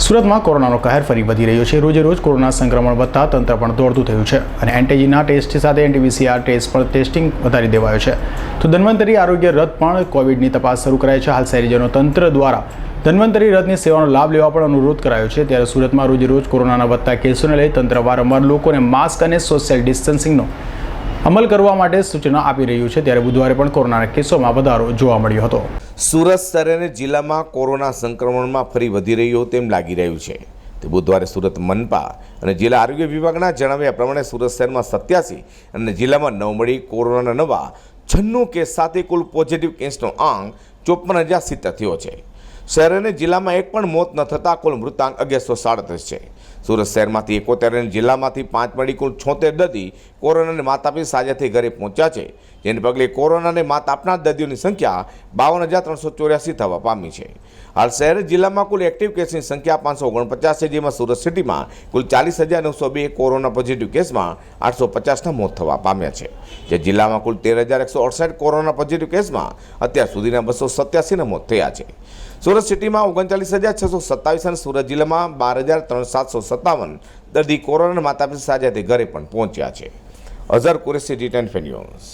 સુરતમાં કોરોનાનો કહેર ફરી વધી રહ્યો છે. રોજે રોજ કોરોના સંક્રમણ વધતા તંત્ર પણ દોડતું થયું છે અને એન્ટીજીના ટેસ્ટ સાથે એન્ટીવીસીઆર ટેસ્ટ પણ ટેસ્ટિંગ વધારી દેવાયો છે. તો ધન્વંતરી આરોગ્ય રથ પણ કોવિડની તપાસ શરૂ કરાઈ છે. હાલ શહેરીજનો તંત્ર દ્વારા ધન્વંતરી રથની સેવાનો લાભ લેવા પણ અનુરોધ કરાયો છે. ત્યારે સુરતમાં રોજે રોજ કોરોનાના વધતા કેસોને લઈ તંત્ર વારંવાર લોકોને માસ્ક અને સોશિયલ ડિસ્ટન્સિંગનો અમલ કરવા માટે સૂચના આપી રહ્યું છે, ત્યારે બુધવારે પણ કોરોનાના કેસોમાં વધારો જોવા મળ્યો હતો. સુરત શહેર અને જિલ્લામાં કોરોના સંક્રમણમાં ફરી વધી રહ્યું તેમ લાગી રહ્યું છે. તે બુધવારે સુરત મનપા અને જિલ્લા આરોગ્ય વિભાગના જણાવ્યા પ્રમાણે સુરત શહેરમાં સત્યાસી અને જિલ્લામાં નવ મળી કોરોનાના નવા છન્નું કેસ સાથે કુલ પોઝિટિવ કેસનો આંક ચોપન હજાર સિત્તેર થયો છે. શહેર અને જિલ્લામાં એક પણ મોત ન થતાં કુલ મૃતાંક અગિયારસો સાડત્રીસ છે. સુરત શહેરમાંથી એકોતેર અને જિલ્લામાંથી પાંચ મળી કુલ છોતેર દર્દી કોરોનાને માત આપી સાજાથી ઘરે પહોંચ્યા છે, જેને પગલે કોરોનાને માત આપનાર દર્દીઓની સંખ્યા બાવન હજાર ત્રણસો ચોર્યાસી થવા પામી છે. હાલ શહેર જિલ્લામાં કુલ એક્ટિવ કેસની સંખ્યા પાંચસો ઓગણપચાસ છે, જેમાં સુરત સિટીમાં કુલ ચાલીસ હજાર નવસો બે કોરોના પોઝિટિવ કેસમાં આઠસો પચાસના મોત થવા પામ્યા છે. જે જિલ્લામાં કુલ તેર હજાર એકસો અડસઠ કોરોના પોઝિટિવ કેસમાં અત્યાર સુધીના બસો સત્યાસીના મોત થયા છે. સુરત સિટીમાં ઓગણચાલીસ હજાર છસો સત્તાવીસ અને સુરત જિલ્લામાં બાર હજાર ત્રણ સાતસો સત્તાવન દર્દી કોરોના માતાપિતા સાજાથી ઘરે પણ પહોંચ્યા છે. અઝર કુરેશી રિટર્ન ફેન્યુઝ